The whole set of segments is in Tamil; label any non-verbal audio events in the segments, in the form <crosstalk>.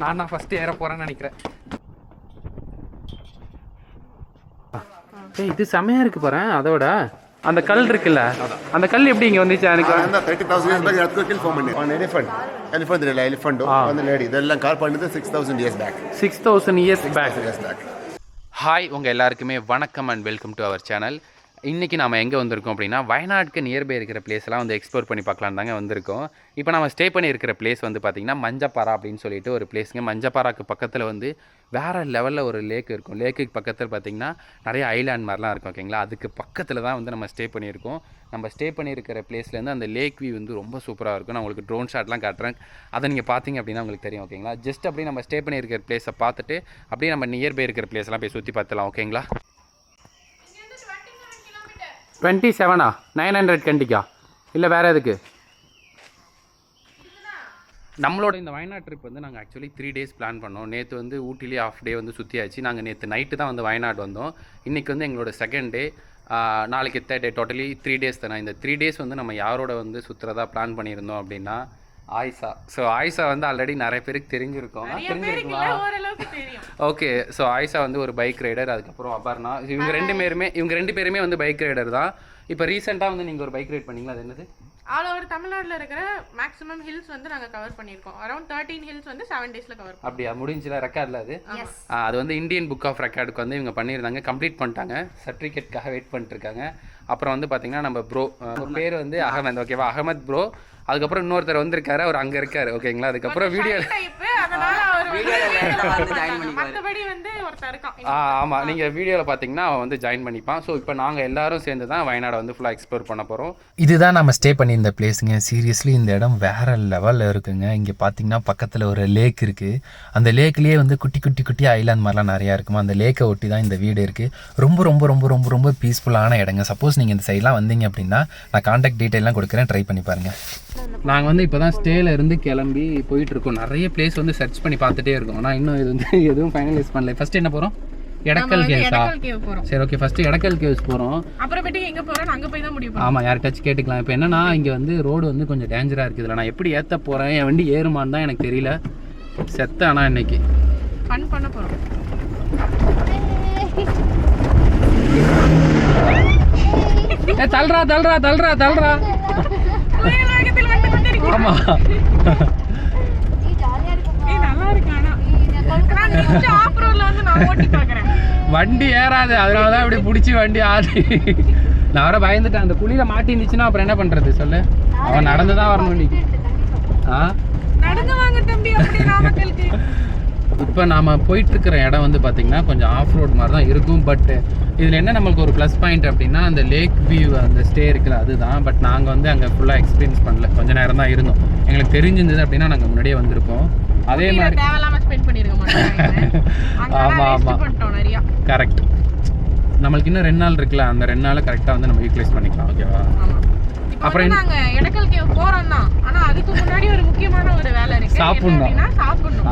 நான் தான் ஃபஸ்ட்டு ஏற போகிறேன்னு நினைக்கிறேன். ஏய் இது செமையாக இருக்குது பாரு அதோட அந்த கல் இருக்குல்ல அந்த கல் எப்படி இங்க வந்துச்சு எனக்கு? அந்த 30000 இயர்ஸ் பேக் எர்த்குவேக் கில் ஃபார்ம் பண்ணி ஆன் எலிஃபண்ட் எலிஃபண்ட் இல்ல எலிஃபண்ட் வந்து லேடி இதெல்லாம் கால் பண்ணது 6000 years back 6000 years back years back hi உங்கள் எல்லாருக்குமே வணக்கம் and welcome to our channel இன்றைக்கி நம்ம எங்கே வந்திருக்கோம் அப்படின்னா வயநாட்டுக்கு நியர்பை இருக்கிற பிளேஸ்லாம் வந்து எக்ஸ்ப்ளோர் பண்ணி பார்க்கலாம் தாங்க வந்திருக்கோம். இப்போ நம்ம ஸ்டே பண்ணி இருக்கிற பிளேஸ் வந்து பார்த்திங்கன்னா மஞ்சப்பாரா அப்படின்னு சொல்லிட்டு ஒரு பிளேஸுங்க மஞ்சப்பாராக்கு பக்கத்தில் வந்து வேறு லெவலில் ஒரு லேக் இருக்கும். லேக்குக்கு பக்கத்தில் பார்த்திங்கன்னா நிறைய ஐலாண்ட் மாதிரிலாம் இருக்கும் ஓகேங்களா அதுக்கு பக்கத்தில் தான் வந்து நம்ம ஸ்டே பண்ணியிருக்கோம். நம்ம ஸ்டே பண்ணியிருக்கிற பிளேஸ்லேருந்து அந்த லேக் வியூ வந்து ரொம்ப சூப்பராக இருக்கும். நான் உங்களுக்கு ட்ரோன் ஷாட்லாம் காட்டுறேன். அதை நீங்கள் பார்த்தீங்க அப்படின்னா உங்களுக்கு தெரியும் ஓகேங்களா ஜஸ்ட் அப்படியே நம்ம ஸ்டே பண்ணியிருக்கிற பிளேஸை பார்த்துட்டு அப்படியே நம்ம நியர்பை இருக்கிற பிளேஸ்லாம் போய் சுற்றி பார்த்துலாம் ஓகேங்களா டுவெண்ட்டி செவனா நைன் ஹண்ட்ரட் கண்டிக்கா? இல்லை வேறு எதுக்கு? நம்மளோட இந்த வயநாடு ட்ரிப் வந்து நாங்கள் ஆக்சுவலி த்ரீ டேஸ் பிளான் பண்ணோம். நேற்று வந்து ஊட்டிலே ஆஃப் டே வந்து சுற்றியாச்சு நாங்கள் நேற்று நைட்டு தான் வந்து வயநாடு வந்தோம். இன்றைக்கி வந்து எங்களோட செகண்ட் டே நாளைக்கு third day totally three days தானே? இந்த த்ரீ டேஸ் வந்து நம்ம யாரோட வந்து சுற்றுறதா பிளான் பண்ணியிருந்தோம் அப்படின்னா ஆயிஷா. ஸோ ஆயிஷா வந்து ஆல்ரெடி நிறைய பேருக்கு தெரிஞ்சிருக்கோம். ஓகே ஸோ ஆயிஷா வந்து ஒரு பைக் ரைடர் அதுக்கப்புறம் அபர்ணா. இவங்க ரெண்டு பேருமே இவங்க ரெண்டு பேருமே வந்து பைக் ரைடர் தான். இப்போ ரீசெண்டாக வந்து நீங்கள் ஒரு பைக் ரைட் பண்ணீங்களா? அது என்னது? ஆல் ஓவர் தமிழ்நாட்டில் இருக்கிற மேக்ஸிமம் ஹில்ஸ் வந்து நாங்கள் கவர் பண்ணியிருக்கோம். அரௌண்ட் தேர்ட்டீன் ஹில்ஸ் வந்து செவன் டேஸில் கவர் அப்படியா? முடிஞ்சுல ரெக்கார்டில் அது? அது வந்து இந்தியன் புக் ஆஃப் ரெக்கார்டுக்கு வந்து இவங்க பண்ணியிருந்தாங்க. கம்ப்ளீட் பண்ணிட்டாங்க. சர்டிஃபிகேட்காக வெயிட் பண்ணிட்டு இருக்காங்க. அப்புறம் வந்து பார்த்தீங்கன்னா நம்ம ப்ரோ பேர் வந்து அகமத் ஓகேவா அகமத் ப்ரோ அதுக்கப்புறம் இன்னொருத்தர் வந்திருக்காரு அவர் அங்கே இருக்காரு. ஓகேங்களா? அதுக்கப்புறம் வீடியோ <laughs> மற்றபடி <laughs> வந்து ஒருத்தர் இருக்கான். ஆ ஆமாம் நீங்கள் வீடியோவில் பார்த்தீங்கன்னா அவன் வந்து ஜாயின் பண்ணிப்பான். ஸோ இப்போ நாங்கள் எல்லாரும் சேர்ந்து தான் வயநாடை வந்து ஃபுல்லாக எக்ஸ்ப்ளோர் பண்ண போகிறோம் இதுதான் நம்ம ஸ்டே பண்ணியிருந்த பிளேஸுங்க சீரியஸ்லி இந்த இடம் வேற லெவலில் இருக்குங்க. இங்கே பார்த்தீங்கன்னா பக்கத்தில் ஒரு லேக் இருக்குது அந்த லேக்லேயே வந்து குட்டி குட்டி குட்டி ஐலாண்ட் மாதிரிலாம் நிறையா இருக்குமா? அந்த லேக்கை ஒட்டி தான் இந்த வீடு இருக்குது ரொம்ப ரொம்ப ரொம்ப ரொம்ப ரொம்ப பீஸ்ஃபுல்லான இடங்க. சப்போஸ் நீங்கள் இந்த சைட்லாம் வந்தீங்க அப்படின்னா நான் காண்டாக்ட் டீட்டெயிலாம் கொடுக்குறேன். ட்ரை பண்ணி பாருங்கள் நாங்கள் வந்து இப்போ தான் ஸ்டேல இருந்து கிளம்பி போயிட்டு இருக்கோம். நிறைய பிளேஸ் வந்து சர்ச் பண்ணி பார்த்துட்டே இருக்கோம். ஆனால் இன்னும் இது வந்து எதுவும் ஃபைனலைஸ் பண்ணல. ஃபர்ஸ்ட் என்ன போகிறோம் எடக்கல் கேவ்ஸா சரி ஓகே ஃபர்ஸ்ட் எடக்கல் கேவ்ஸ் போகிறோம் அப்புறமேட்டுக்கு எங்கே போகிறோம் அங்கே போய் தான் பண்ணுவோம் ஆமாம் யார்கிட்டச்சும் கேட்டுக்கலாம். இப்போ என்னன்னா இங்கே வந்து ரோடு வந்து கொஞ்சம் டேஞ்சராக இருக்குது. நான் எப்படி ஏற்ற போகிறேன் என் வண்டி ஏறுமான்னு தான் எனக்கு தெரியல. செத்த ஆனால் இன்னைக்கு. ஃபன் பண்ண போகிறோம் ஏ தள்ளுறா தள்ளுறா தள்ளுறா தள்ளுறா ஆமாம் ஏய் நல்லா இருக்கு ஆனா நான் நிச்ச ஆஃப் ரோட்ல வந்து நான் ஓட்டி பார்க்குறேன் வண்டி ஏறாது அதனால தான் இப்படி பிடிச்சி வண்டி ஆடி நான் வர பயந்துட்டேன். அந்த குழியில் மாட்டி இருந்துச்சுன்னா அப்புறம் என்ன பண்ணுறது சொல்லு. அவன் நடந்து தான் வரணும் இன்னைக்கு ஆ இப்போ நாம் போயிட்டுருக்கிற இடம் வந்து பார்த்திங்கன்னா கொஞ்சம் ஆஃப் ரோட் மாதிரி தான் இருக்கும். பட் இதில் என்ன நம்மளுக்கு ஒரு ப்ளஸ் பாயிண்ட் அப்படின்னா அந்த லேக் வியூ அந்த ஸ்டே இருக்குல்ல அதுதான். பட் நாங்கள் வந்து அங்கே ஃபுல்லாக எக்ஸ்பீரியன்ஸ் பண்ணல. கொஞ்ச நேரம் தான் இருந்தோம். எங்களுக்கு தெரிஞ்சிருந்தது அப்படின்னா நாங்கள் முன்னாடியே வந்திருப்போம். அதே மாதிரி. தேவையில்லாம ஸ்பெண்ட் பண்ணிருக்க மாட்டோம் <laughs> ஆமா, ஆமா. கரெக்ட் நம்மளுக்கு இன்னும் ரெண்டு நாள் இருக்குல்ல அந்த ரெண்டு நாள் கரெக்டாக வந்து நம்ம யூட்டிலைஸ் பண்ணிக்கலாம் ஓகேவா ஆமா. அப்புறம் நாங்க எடக்கல் கேவ் போறோம் தான். ஆனா அதுக்கு முன்னாடி ஒரு முக்கியமான ஒரு வேலை இருக்கு. சாப்பிடணும். சாப்பிடணும்.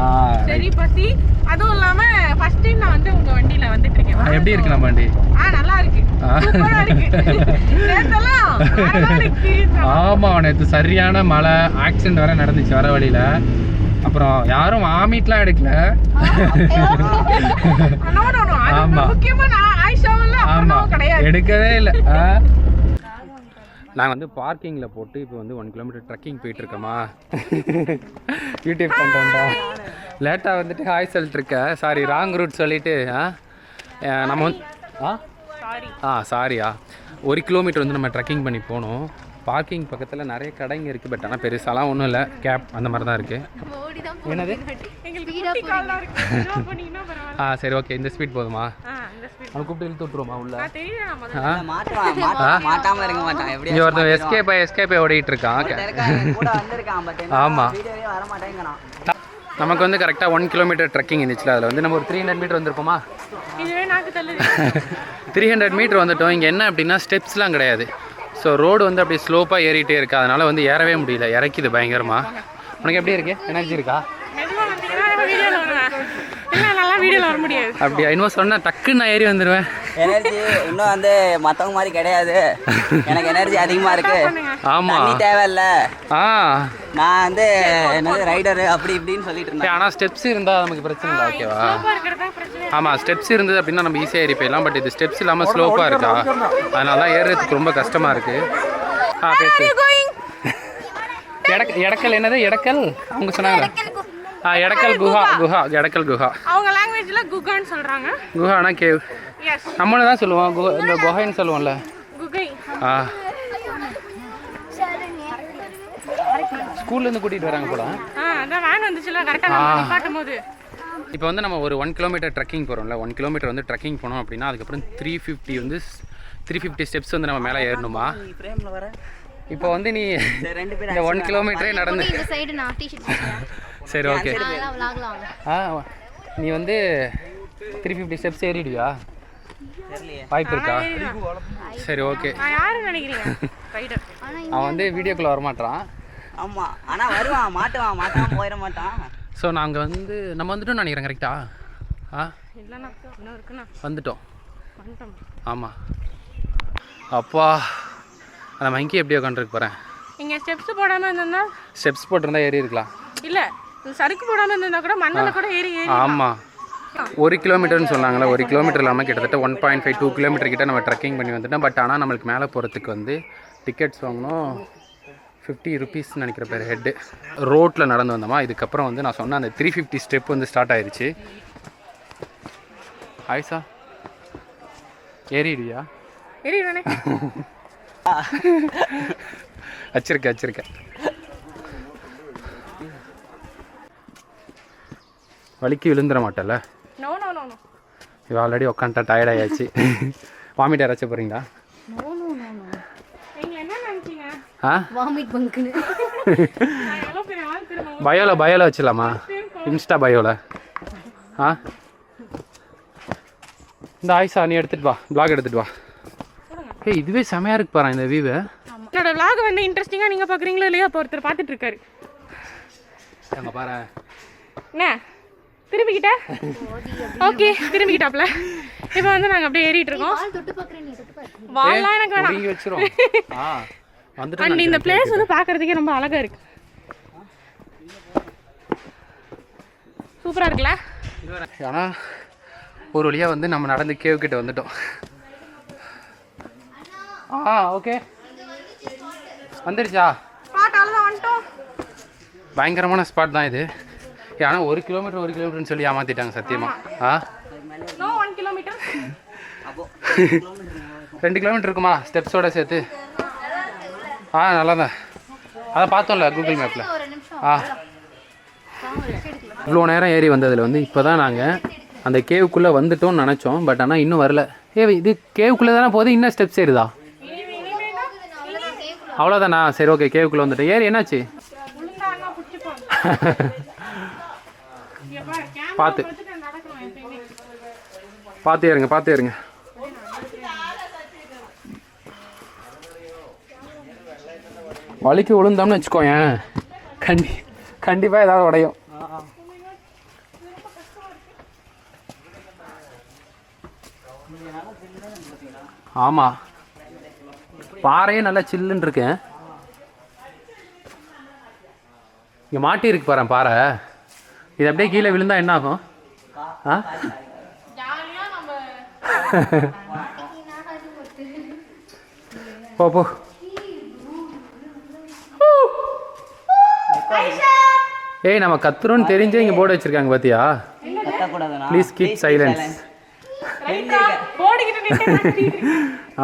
சரி பசி. அதுவும் இல்லாம ஃபர்ஸ்ட் டைம் நான் வந்து உங்க வண்டியில வந்துட்டு இருக்கேன் எப்படி இருக்கு நம்ம வண்டி? ஆ நல்லா இருக்கு. ஆ. சூப்பரா இருக்கு. நேத்தெல்லாம் வேற level இருக்கு. ஆமாம் நேற்று சரியான மழை. ஆக்சிடென்ட் வேற நடந்துச்சு வர வழியில். அப்புறம் யாரும் வாமிட்லாம் எடுக்கல. ஆமா. கிடையாது எடுக்கவே இல்லை. நாங்கள் வந்து பார்க்கிங்கில் போட்டு இப்போ வந்து ஒன் கிலோமீட்டர் ட்ரெக்கிங் போயிட்டுருக்கோமா? யூடியூப் கண்டா லேட்டாக வந்துட்டு ஹாய் சொல்லிட்டு இருக்க. சாரி ராங் ரூட் சொல்லிட்டு ஆ? நம்ம வந்து ஆ? சாரி ஆ சாரியா ஒரு கிலோமீட்டர் வந்து நம்ம ட்ரெக்கிங் பண்ணி போனோம். பார்க்கிங் பக்கத்தில் நிறைய கடைங்க இருக்குது பட் ஆனால் பெருசாலாம் ஒன்றும் இல்லை. கேப் அந்த மாதிரி தான் இருக்குது என்னது ஆ சரி ஓகே இந்த ஸ்பீட் போதுமா? அவனை கூப்பிட்டு இழுத்து விட்ருவோமா உள்ள? இங்கே ஒருத்தன் எஸ்கேப் எஸ்கேப் ஓடிட்டு இருக்கான். கூட வந்திருக்கான் பட் ஆமா. வீடியோவே வர மாட்டேங்கிறான். நமக்கு வந்து கரெக்டாக ஒன் கிலோமீட்டர் ட்ரெக்கிங் இருந்துச்சுல அதில் வந்து நம்ம ஒரு த்ரீ ஹண்ட்ரட் மீட்டர் வந்திருப்போமா? இதுவே நாக்கு தள்ளுது. த்ரீ ஹண்ட்ரட் மீட்டர் வந்துட்டோம். இங்கே என்ன அப்படின்னா ஸ்டெப்ஸ்லாம் கிடையாது. ஸோ ரோடு வந்து அப்படியே ஸ்லோப்பாக ஏறிட்டே இருக்கு. அதனால் வந்து ஏறவே முடியல. இறக்கிது பயங்கரமாக உனக்கு எப்படி இருக்கு? எனர்ஜி இருக்கா மெதுவா வந்தீங்கன்னா நம்ம வீடியோல வருவேன் இல்ல நல்லா வீடியோ மேல வர முடியாது. அப்படியா? இன்னும் சொன்னா டக்குன்னு நான் ஏறி வந்துடுவேன் எனர்ஜி இன்னும் வந்து மத்தவங்க மாதிரி கிடையாது. எனக்கு எனர்ஜி அதிகமா இருக்கு. ஆமா. தண்ணி தேவையில்ல. ஆ. நான் வந்து என்னது ரைடரு அப்படி இப்படின்னு சொல்லிட்டு இருந்தேன். ஆனா ஸ்டெப்ஸ் இருந்தா நமக்கு பிரச்சனை இல்லை ஓகேவா ஸ்லோப்பா இருக்கிறது தான் பிரச்சனை. ஆமா ஸ்டெப்ஸ் இருந்தது அப்படின்னா நம்ம ஈஸியாக ஏறி போயிடலாம் பட் இது ஸ்டெப்ஸ் இல்லாம ஸ்லோப்பா இருக்கா? அதனால தான் ஏறுறதுக்கு ரொம்ப கஷ்டமா இருக்கு. ஆ பேசு. எடக் எடக்கல் என்னது? எடக்கல்? அவங்க சொன்னாங்க. ஆ எடக்கல் குஹா. குஹா எடக்கல் குஹா. அவங்க லாங்குவேஜ்ல குகான்னு சொல்றாங்க. குஹானா கேவ் எஸ் நம்மளும் தான் சொல்லுவோம். குஹ இந்த குஹைன்னு சொல்லுவோம்ல. குகை. ஆ. ஸ்கூல்லேருந்து கூட்டிகிட்டு வராங்க போல. ஆ அதான் வேன் வந்துச்சுல கரெக்டா நம்ம நிப்பாட்டும் போது. இப்போ வந்து நம்ம ஒரு ஒன் கிலோமீட்டர் ட்ரெக்கிங் போகிறோம்ல ஒன் கிலோமீட்டர் வந்து ட்ரெக்கிங் போனோம் அப்படின்னா அதுக்கப்புறம் த்ரீ ஃபிஃப்டி வந்து த்ரீ ஃபிஃப்டி ஸ்டெப்ஸ் வந்து நம்ம மேலே ஏறணுமா? இப்போ வந்து நீ சரி ரெண்டு பேரும் இந்த ஒன் கிலோமீட்டரே நடந்து இந்த சைடு நான் டிஷர்ட் சரி ஓகே ஆ நீ வந்து த்ரீ ஃபிஃப்டி ஸ்டெப்ஸ் ஏறிடுவியா? வாய்ப்பு இருக்கா? சரி ஓகே அவன் வந்து வீடியோக்குள்ளே வரமாட்டான் ஆமா ஆனா வருவான் மாட்டுவான் மாட்டாம போயிட மாட்டான். ஸோ நாங்கள் வந்து நம்ம வந்துட்டோம் நினைக்கிறேன் கரெக்டா ஆ? வந்துட்டோம். வந்துட்டோம். ஆமாம் அப்பா அந்த மங்கி எப்படி உட்காந்துருக்கு போகிறேன் இங்க ஸ்டெப்ஸ் போடாம இருந்திருந்தா ஸ்டெப்ஸ் போட்டிருந்தா ஏறி இருக்கலாம். இல்ல. சறுக்கு போடாம இருந்திருந்தா கூட மண்ணில் கூட ஏறி ஏறி ஆமாம் ஒரு கிலோமீட்டர்னு சொன்னாங்களே ஒரு கிலோமீட்டர் இல்லாமல் கிட்டத்தட்ட one point five two kilometre கிட்ட நம்ம ட்ரெக்கிங் பண்ணி வந்துட்டோம். பட் ஆனால் நம்மளுக்கு மேலே போகிறதுக்கு வந்து டிக்கெட்ஸ் வாங்கணும். ஃபிஃப்டி ருபீஸ் நினைக்கிற பேர் ஹெட்டு ரோட்டில் நடந்து வந்தோமா இதுக்கப்புறம் வந்து நான் சொன்ன அந்த த்ரீ ஃபிஃப்டி ஸ்டெப் வந்து ஸ்டார்ட் ஆயிருச்சு. ஆயிஷா ஏறிடுவியா? ஏறிடுவேனே. <laughs> வச்சிருக்க வச்சிருக்க வலிக்கு விழுந்துட மாட்டல நோ நோ நோ நோ இவ ஆல்ரெடி உட்காந்துட்டா டயர்ட் ஆயாச்சு. வாமிட் யாராச்சும் போகிறீங்களா பயோல பயோல வச்சிடலாமா? இன்ஸ்டா பயோல. ஆ? இந்த ஆயிஷா நீ எடுத்துட்டு வா. பிளாக் எடுத்துட்டு வா. ஏய் இதுவே செமையா இருக்கு பாரு இந்த வியூவை என்னோட vlog வந்து இன்ட்ரெஸ்டிங்கா நீங்க பாக்குறீங்களோ இல்லையா ஒருத்தர் பார்த்துட்டு இருக்காரு. அங்க பாரு. என்ன? திரும்பிக்கிட்ட? ஓகே திரும்பிக்கிட்டாப்ல. இப்போ வந்து நாங்க அப்படியே ஏறிட்டு இருக்கோம். வால்லாம் எனக்கு வேணாம். அண்ட் இந்த பிளேஸ் வந்து பார்க்கறதுக்கே ரொம்ப அழகா இருக்கு. சூப்பரா இருக்குல்ல? ஆனா ஒரு வழியா வந்து நம்ம நடந்து கேவ் கிட்ட வந்துட்டோம். ஆ ஓகே வந்துடுச்சா? பயங்கரமான ஸ்பாட் தான் இது. ஆனால் ஒரு கிலோமீட்டர் ஒரு கிலோமீட்டர்னு சொல்லி ஏமாத்திட்டாங்க சத்தியமா. ஆ? நோ ஒன் கிலோமீட்டர் அப்போ <laughs> ரெண்டு கிலோமீட்டர் இருக்குமா? ஸ்டெப்ஸோட சேர்த்து. ஆ நல்லா தான் அதை பார்த்தோம்ல கூகுள் மேப்பில் ஒரு நிமிஷம். ஆ. இவ்வளோ நேரம் ஏறி வந்ததில் வந்து இப்போ தான் நாங்கள் அந்த கேவுக்குள்ளே வந்துட்டோம்னு நினச்சோம். பட் ஆனால் இன்னும் வரல. ஏ இது கேவுக்குள்ளே தானே போகுது? இன்னும் ஸ்டெப்ஸ் ஏறுதா? அவ்வளோதானா சரி ஓகே கேவுக்குள்ளே வந்துட்டேன். ஏறி என்னாச்சு? <laughs> பார்த்து பார்த்து ஏறுங்க பார்த்து ஏறுங்க. வலிக்கு விழுந்தோம்னு வச்சுக்கோயேன். கண்டி கண்டிப்பாக ஏதாவது உடையும். ஆமாம் பாறையே நல்லா சில்லுன்னு இருக்கேன். இங்கே மாட்டி இருக்கு பாரு பாறை. இது அப்படியே கீழே விழுந்தா என்ன ஆகும்? ஆ? போ போ. ஏய் நம்ம கத்துறோம்னு தெரிஞ்சே இங்கே போர்டு வச்சிருக்காங்க பாத்தியா? ப்ளீஸ் கீப் சைலன்ஸ்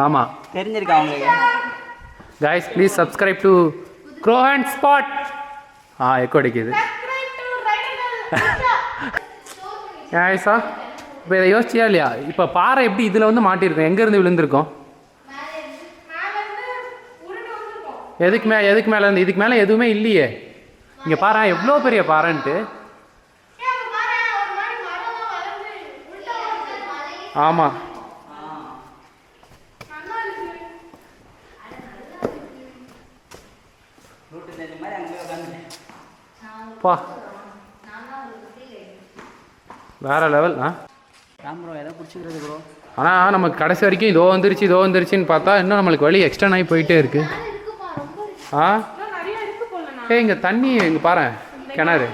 ஆமாம் தெரிஞ்சிருக்கா? உங்களுக்கு? Guys please subscribe to grow and support ah echo அடிக்குது. ஏசா இப்போ இதை யோசிச்சியா இல்லையா? இப்போ பாறை எப்படி இதில் வந்து மாட்டியிருக்கோம்? எங்கேருந்து விழுந்திருக்கோம்? எதுக்கு மே எதுக்கு மேலே இருந்து? இதுக்கு மேலே எதுவுமே இல்லையே. இங்கே பாரு எவ்வளோ பெரிய பாறைன்ட்டு. ஆமாம் பா. வேறு லெவல் ஆ? ராம் ப்ரோ எதை பிடிச்சிக்கிறது ப்ரோ ஆனால் நமக்கு கடைசி வரைக்கும் இதோ வந்துருச்சு இதோ வந்துருச்சுன்னு பார்த்தா இன்னும் நம்மளுக்கு வழி எக்ஸ்டெண்ட் ஆகி போயிட்டே இருக்கு. ஆ? ஏய் இங்கே தண்ணி இங்கே பாரு கிணறு.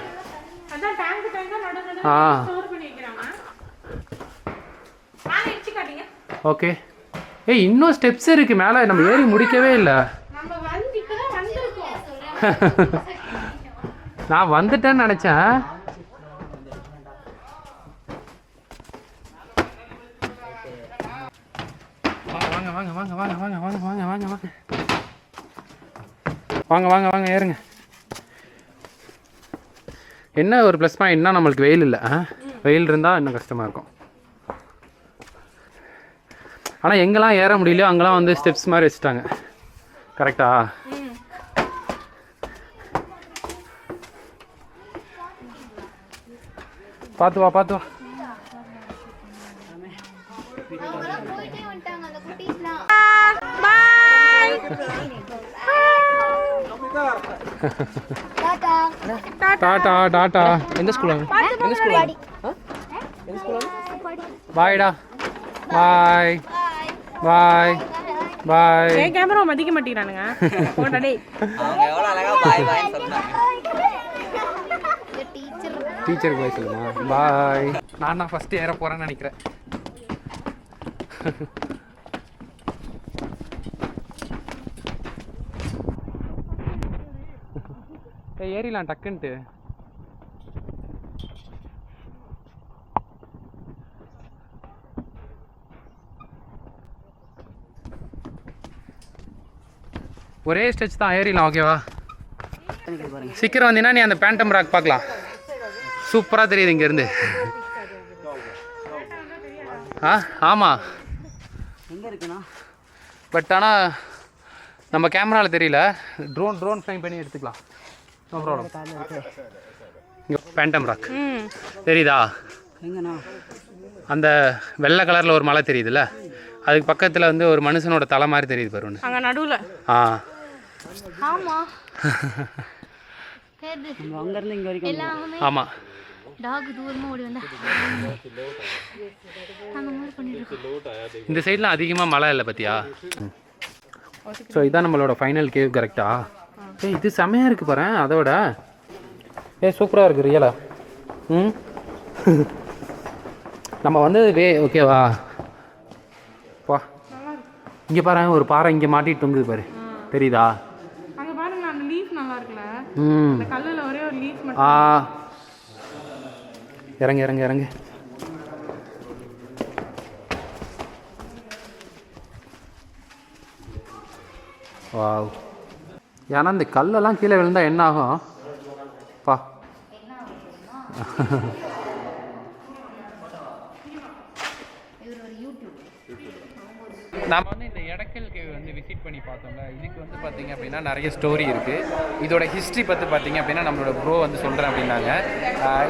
அதான் டேங்க் டேங்கா நடு நடு ஆ. ஸ்டோர் பண்ணி வைக்கிறாங்க மேலே இடிச்சு காட்டுங்க ஓகே. ஏய் இன்னும் ஸ்டெப்ஸ் இருக்கு மேலே நம்ம ஏறி முடிக்கவே இல்லை. <laughs> நான் வந்துட்டேன்னு நினச்சேன். வாங்க வாங்க வாங்க வாங்க வாங்க வாங்க வாங்க வாங்க வாங்க வாங்க வாங்க வாங்க ஏறுங்க என்ன ஒரு ப்ளஸ் பாயிண்ட்னா நம்மளுக்கு வெயில் இல்லை ஆ வெயில் இருந்தால் இன்னும் கஷ்டமாக இருக்கும் ஆனால் எங்கெல்லாம் ஏற முடியலையோ அங்கெல்லாம் வந்து ஸ்டெப்ஸ் மாதிரி வச்சுட்டாங்க கரெக்டா பார்த்து வா பார்த்து வா அவங்களாம் போயிட்டே வந்துட்டாங்க அந்த குட்டீஸ்லாம். பாய். டாடா டாட்டா. டாட்டா. எந்த ஸ்கூல் எந்த ஸ்கூல்? பாய்டா. பாய். பாய். பாய். ஏன் கேமரா மதிக்க மாட்டேங்கிறானுங்க? போடா டேய். அவங்க எவ்வளோ அழகா பாய் பாய் டீச்சர். டீச்சருக்கு சொல்லுமா? பாய். நான் தான் ஃபஸ்ட்டு ஏற போகிறேன்னு நினைக்கிறேன். <laughs> ஏறிலாம் டக்குன்ட்டு ஒரே ஸ்டெச் தான் ஏறிலாம் ஓகேவா சீக்கிரம் வந்தீங்கன்னா நீ அந்த பேண்டம் ராக் பார்க்கலாம். சூப்பராக தெரியுது இங்கேருந்து. <laughs> ஆ ஆமாம் எங்க இருக்குண்ணா? பட் ஆனால் நம்ம கேமராவில் தெரியல. ட்ரோன் ட்ரோன் ஃப்ளைங் பண்ணி எடுத்துக்கலாம். நோ ப்ராப்ளம் இங்கே பேண்டம் ராக் தெரியுதா? எங்கண்ணா? அந்த வெள்ளை கலரில் ஒரு மலை தெரியுதுல்ல? அதுக்கு பக்கத்தில் வந்து ஒரு மனுஷனோட தலை மாதிரி தெரியுது பாரு ஒன்று அங்க நடுவுல. ஆ. ஆமா. கேது நம்ம அங்க இருந்து இங்க வரைக்கும் எல்லாமே ஆமாம் டாக் தூரமா ஓடி வந்தா. அந்த மாதிரி பண்ணிட்டு இருக்கோம். இந்த சைட்லாம் அதிகமாக மழை இல்லை பார்த்தியா ஸோ இதான் நம்மளோட ஃபைனல் கேவ் கரெக்டா ஏய் இது செமையாக இருக்குது பாரு அதோட ஏ சூப்பராக இருக்குது ரியலா ம்? நம்ம வந்து வே ஓகேவா பா இங்கே பாரு ஒரு பாறை இங்கே மாட்டிட்டு தொங்குது பாரு. தெரியுதா? அங்க பாருங்க அந்த லீஃப் நல்லா இருக்குல்ல. ம். கல்லுல ஒரே ஒரு லீஃப் மட்டும் ஆ இறங்கு இறங்கு இறங்கு. வாவ். ஏன்னா இந்த கல்லெல்லாம் கீழே விழுந்தா என்ன ஆகும்? பா. நாம வந்து இந்த எடக்கல் கேவ் வந்து விசிட் பண்ணி பார்த்தோம்ல இதுக்கு வந்து பார்த்தீங்க அப்படின்னா நிறைய ஸ்டோரி இருக்குது இதோட ஹிஸ்ட்ரி பற்றி பார்த்தீங்க அப்படின்னா நம்மளோட ப்ரோ வந்து சொல்கிறேன் அப்படின்னாங்க.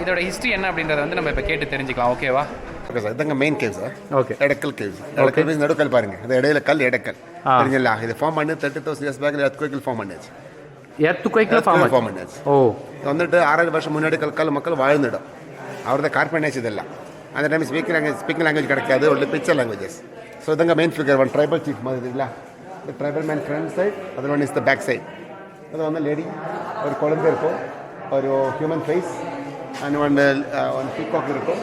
இதோட ஹிஸ்ட்ரி என்ன அப்படின்றத வந்து நம்ம இப்போ கேட்டு தெரிஞ்சுக்கலாம். ஓகேவா ஓகே சார் இதாங்க main cave sir okay Edakkal caves Edakkal means நடுக்கல் பாருங்க. இந்த இடையில கல் எடக்கல் தெரிஞ்சல இது ஃபார்ம் பண்ணி தேர்ட்டி தௌசண்ட் இயர்ஸ் பேக்கில் எர்த்குவேக்கில் ஃபார்ம் பண்ணிச்சு. எர்த்து குவைக்கில் ஃபார்ம் ஃபார்ம் பண்ணிச்சு. ஓ. வந்துட்டு ஆறாயிரம் வருஷம் முன்னாடி கல்கால மக்கள் வாழ்ந்துடும். அவர் தான் கார்பனேஜ் இதெல்லாம் அந்த time speaking language speaking language கிடைக்காது. ஒரு பிக்சர் லாங்குவேஜஸ் ஸோ இதாங்க main figure one tribal chief மாதிரி இருக்குல்ல the tribal man front side, other one is the back side. Other one, the lady, or column irko, or human face, and one, uh, one peacock irko,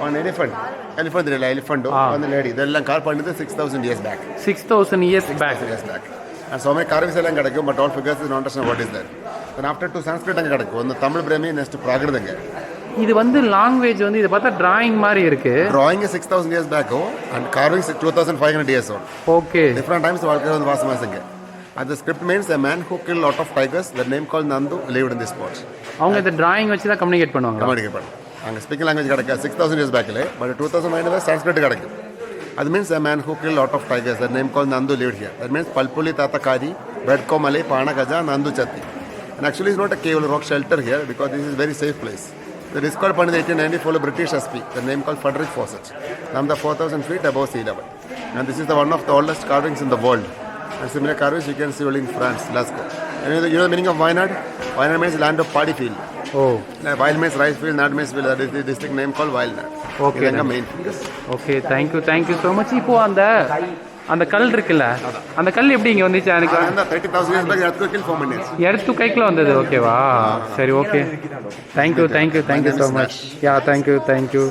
one elephant. Elephant ഇല്ല elephant one lady. ഇതെല്ലാം കാർ പണിത് six thousand years back six thousand years back years back and so many carvings എല്ലാം കിടക്കും but all figures not what is there after two Sanskrit അങ്ങ് കിടക്കും ഒന്ന് തമിഴ് പ്രേമി നെക്സ്റ്റ് പ്രാകൃതങ്ങ് இது வந்து லாங்குவேஜ் வந்து இதை பார்த்தா டிராயிங் மாதிரி இருக்கு. டிராயிங் சிக்ஸ் தௌசண்ட் இயர்ஸ் பேக்கும் and carving two thousand five hundred years okay different times வாழ்க்கை வந்து வாசமாக செஞ்சு அந்த script means a man who kill lot of tigers the name call Nandu live in the spot அவங்க இந்த டிராயிங் வச்சு தான் கம்யூனிகேட் பண்ணுவாங்க கம்யூனிகேட் பண்ணுவாங்க அங்கே ஸ்பீக்கிங் லாங்குவேஜ் கிடைக்கும் சிக்ஸ் தௌசண்ட் இயர்ஸ் பேக்கில் பட் டூ தௌசண்ட் நைனில் தான் சான்ஸ்கிரிட் கிடைக்கும். அது means a man who kill lot of tigers the name call Nandu live here that means பல்புலி தாத்தக்காரி பெட்கோ கோமலை பானகஜா நந்து சத்தி and actually is not a cave rock shelter here because this is very safe place The discovered in 1894 British SP, the name called Frederick Fawcett. Now the 4,000 feet above sea level. And this is the one of the oldest carvings in the world. And similar carvings you can see only in France, Lascaux. And you know, the, you know the meaning of Wayanad? Wayanad means land of paddy field. Oh Wild maize, rice field, nut maize field, that is the district name called wild nut. Okay, இதுதாங்க then. main figures. Okay thank you thank you so much இப்போ அந்த அந்த கல் இருக்குல்ல? அந்த கல் எப்படி இங்கே வந்துச்சு எனக்கு? And the 30,000 years back, earthquake killed 4 million. எடுத்து கைக்குள்ள வந்தது ஓகேவா சரி okay thank you thank you thank you so much yeah thank you thank you